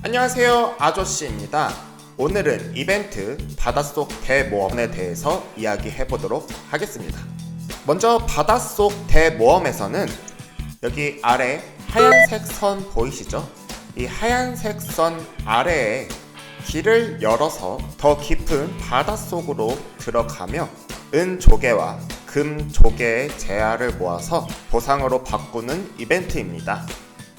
안녕하세요 아저씨입니다 오늘은 이벤트 바닷속 대모험에 대해서 이야기해 보도록 하겠습니다 먼저 바닷속 대모험에서는 여기 아래 하얀색 선 보이시죠? 이 하얀색 선 아래에 길을 열어서 더 깊은 바닷속으로 들어가며 은 조개와 금 조개의 재알을 모아서 보상으로 바꾸는 이벤트입니다.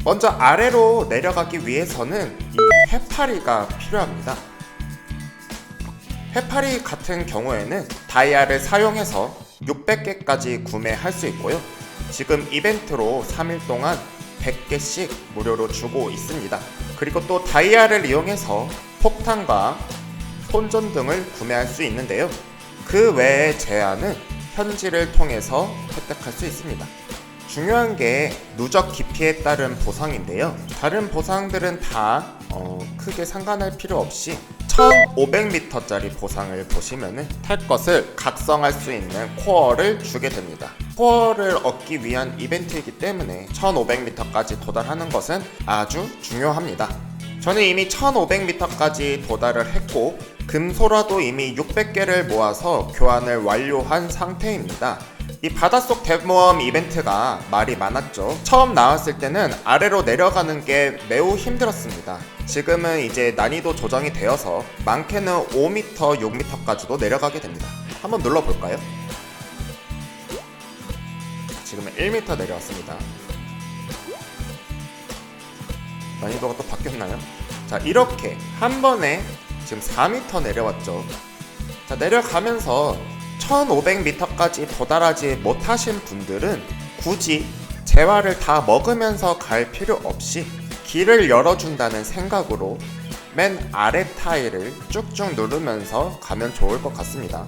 먼저 아래로 내려가기 위해서는 이 해파리가 필요합니다. 해파리 같은 경우에는 다이아를 사용해서 600개까지 구매할 수 있고요. 지금 이벤트로 3일 동안 100개씩 무료로 주고 있습니다. 그리고 또 다이아를 이용해서 폭탄과 손전 등을 구매할 수 있는데요. 그 외의 제한은 현지를 통해서 획득할 수 있습니다. 중요한 게 누적 깊이에 따른 보상인데요. 다른 보상들은 다 어, 크게 상관할 필요 없이 1500m짜리 보상을 보시면은 탈 것을 각성할 수 있는 코어를 주게 됩니다. 코어를 얻기 위한 이벤트이기 때문에 1500m까지 도달하는 것은 아주 중요합니다. 저는 이미 1500m까지 도달을 했고 금소라도 이미 600개를 모아서 교환을 완료한 상태입니다. 이 바닷속 대모험 이벤트가 말이 많았죠. 처음 나왔을 때는 아래로 내려가는 게 매우 힘들었습니다. 지금은 이제 난이도 조정이 되어서 많게는 5m, 6m까지도 내려가게 됩니다. 한번 눌러볼까요? 지금은 1m 내려왔습니다. 난이도가 또 바뀌었나요? 자, 이렇게 한 번에 지금 4m 내려왔죠. 자, 내려가면서 1500m까지 도달하지 못하신 분들은 굳이 재화를 다 먹으면서 갈 필요 없이 길을 열어준다는 생각으로 맨 아래 타일을 쭉쭉 누르면서 가면 좋을 것 같습니다.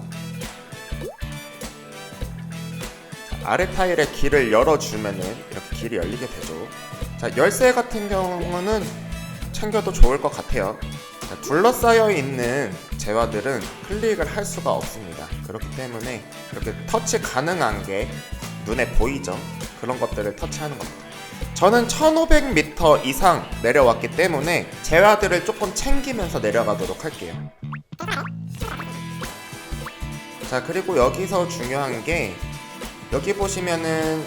자, 아래 타일에 길을 열어주면은 이렇게 길이 열리게 되죠. 자, 열쇠 같은 경우는 챙겨도 좋을 것 같아요. 자, 둘러싸여 있는 재화들은 클릭을 할 수가 없습니다. 그렇기 때문에 이렇게 터치 가능한 게 눈에 보이죠? 그런 것들을 터치하는 겁니다. 저는 1500m 이상 내려왔기 때문에 재화들을 조금 챙기면서 내려가도록 할게요. 자, 그리고 여기서 중요한 게 여기 보시면은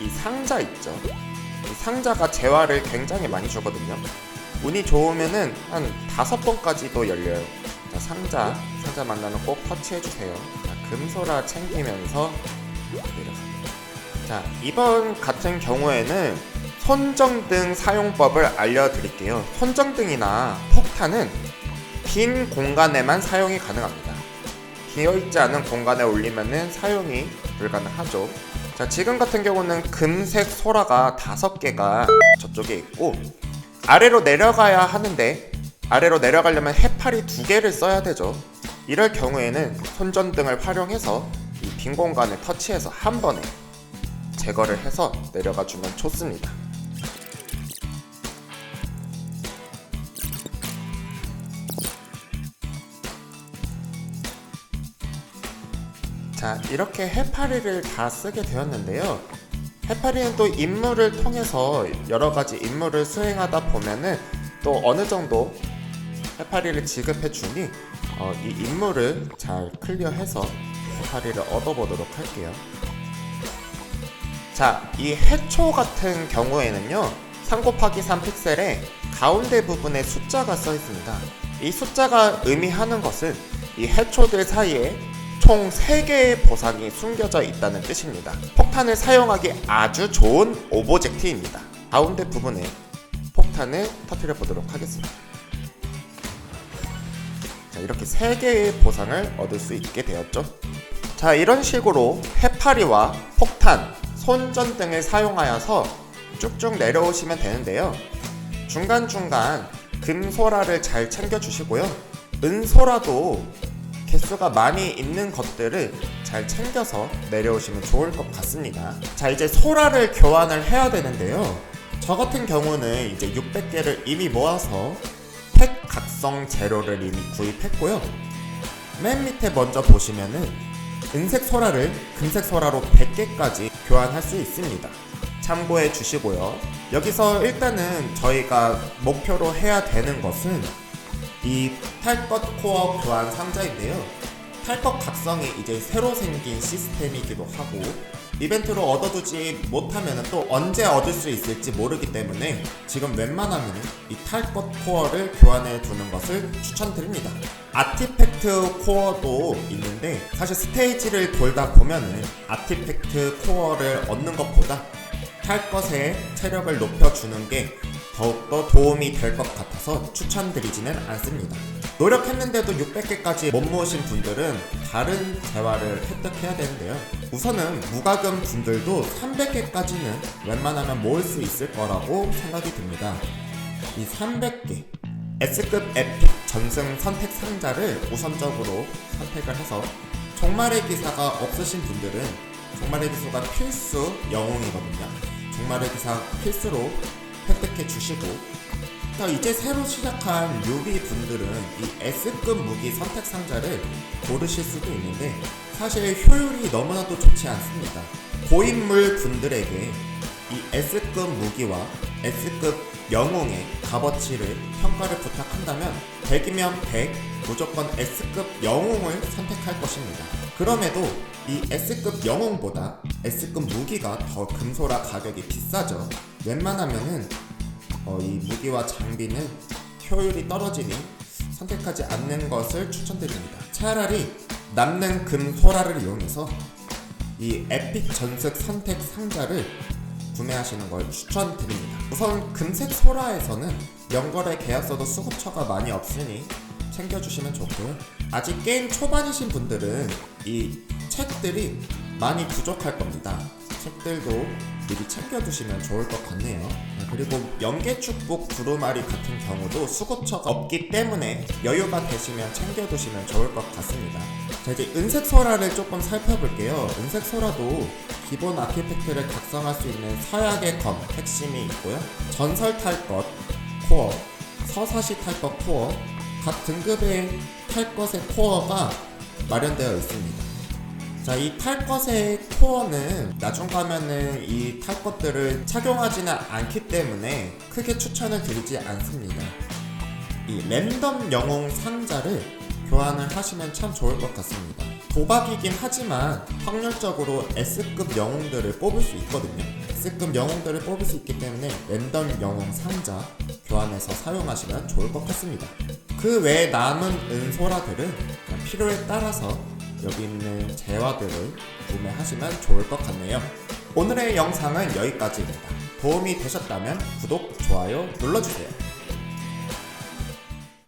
이 상자 있죠? 이 상자가 재화를 굉장히 많이 주거든요. 운이 좋으면은 한 다섯 번까지도 열려요. 자, 상자, 상자 만나면 꼭 터치해 주세요. 자, 금소라 챙기면서 내려갑니다. 자, 이번 같은 경우에는 손정등 사용법을 알려드릴게요. 손정등이나 폭탄은 빈 공간에만 사용이 가능합니다. 비어있지 않은 공간에 올리면은 사용이 불가능하죠. 자, 지금 같은 경우는 금색 소라가 다섯 개가 저쪽에 있고 아래로 내려가야 하는데 아래로 내려가려면 해파리 두 개를 써야 되죠. 이럴 경우에는 손전등을 활용해서 이 빈 공간을 터치해서 한 번에 제거를 해서 내려가 주면 좋습니다. 자, 이렇게 해파리를 다 쓰게 되었는데요. 해파리는 또 임무를 통해서 여러 가지 임무를 수행하다 보면은 또 어느 정도 해파리를 지급해 주니 어, 이 임무를 잘 클리어해서 해파리를 얻어보도록 할게요. 자, 이 해초 같은 경우에는요, 3 곱하기 3 픽셀에 가운데 부분에 숫자가 써 있습니다. 이 숫자가 의미하는 것은 이 해초들 사이에 총 3개의 보상이 숨겨져 있다는 뜻입니다. 폭탄을 사용하기 아주 좋은 오브젝트입니다. 가운데 부분에 폭탄을 터뜨려 보도록 하겠습니다. 자, 이렇게 3개의 보상을 얻을 수 있게 되었죠. 자, 이런 식으로 해파리와 폭탄, 손전 등을 사용하여서 쭉쭉 내려오시면 되는데요. 중간중간 금소라를 잘 챙겨주시고요. 은소라도 개수가 많이 있는 것들을 잘 챙겨서 내려오시면 좋을 것 같습니다. 자, 이제 소라를 교환을 해야 되는데요. 저 같은 경우는 이제 600개를 이미 모아서 팩 각성 재료를 이미 구입했고요. 맨 밑에 먼저 보시면은 은색 소라를 금색 소라로 100개까지 교환할 수 있습니다. 참고해 주시고요. 여기서 일단은 저희가 목표로 해야 되는 것은 이 탈것 코어 교환 상자인데요. 탈것 각성이 이제 새로 생긴 시스템이기도 하고 이벤트로 얻어두지 못하면 또 언제 얻을 수 있을지 모르기 때문에 지금 웬만하면 이 탈것 코어를 교환해 두는 것을 추천드립니다. 아티팩트 코어도 있는데 사실 스테이지를 돌다 보면은 아티팩트 코어를 얻는 것보다 탈 것의 체력을 높여주는 게 더욱더 도움이 될 것 같아서 추천드리지는 않습니다. 노력했는데도 600개까지 못 모으신 분들은 다른 재화를 획득해야 되는데요. 우선은 무과금 분들도 300개까지는 웬만하면 모을 수 있을 거라고 생각이 듭니다. 이 300개 S급 에픽 전승 선택 상자를 우선적으로 선택을 해서 종말의 기사가 없으신 분들은 종말의 기수가 필수 영웅이거든요. 종말의 기사 필수로 획득해 주시고 자, 이제 새로 시작한 뮤비 분들은 이 S급 무기 선택 상자를 고르실 수도 있는데 사실 효율이 너무나도 좋지 않습니다. 고인물 분들에게 이 S급 무기와 S급 영웅의 값어치를 평가를 부탁한다면 100이면 100 무조건 S급 영웅을 선택할 것입니다. 그럼에도 이 S급 영웅보다 S급 무기가 더 금소라 가격이 비싸죠. 웬만하면은 어, 이 무기와 장비는 효율이 떨어지니 선택하지 않는 것을 추천드립니다. 차라리 남는 금소라를 이용해서 이 에픽 전색 선택 상자를 구매하시는 걸 추천드립니다. 우선 금색 소라에서는 연거래 계약서도 수급처가 많이 없으니 챙겨주시면 좋고요. 아직 게임 초반이신 분들은 이 책들이 많이 부족할 겁니다. 책들도 미리 챙겨두시면 좋을 것 같네요. 아, 그리고 연계축복 두루마리 같은 경우도 수급처가 없기 때문에 여유가 되시면 챙겨두시면 좋을 것 같습니다. 자 이제 은색 소라를 조금 살펴볼게요. 은색 소라도 기본 아티팩트를 각성할 수 있는 서약의 검 핵심이 있고요. 전설 탈것 코어, 서사시 탈것 코어, 각 등급의 탈 것의 코어가 마련되어 있습니다. 자, 이 탈 것의 코어는 나중 가면은 이 탈 것들을 착용하지는 않기 때문에 크게 추천을 드리지 않습니다. 이 랜덤 영웅 상자를 교환을 하시면 참 좋을 것 같습니다. 도박이긴 하지만 확률적으로 S급 영웅들을 뽑을 수 있거든요. S급 영웅들을 뽑을 수 있기 때문에 랜덤 영웅 상자 교환해서 사용하시면 좋을 것 같습니다. 그 외에 남은 은소라들은 필요에 따라서 여기 있는 재화들을 구매하시면 좋을 것 같네요. 오늘의 영상은 여기까지입니다. 도움이 되셨다면 구독, 좋아요 눌러주세요.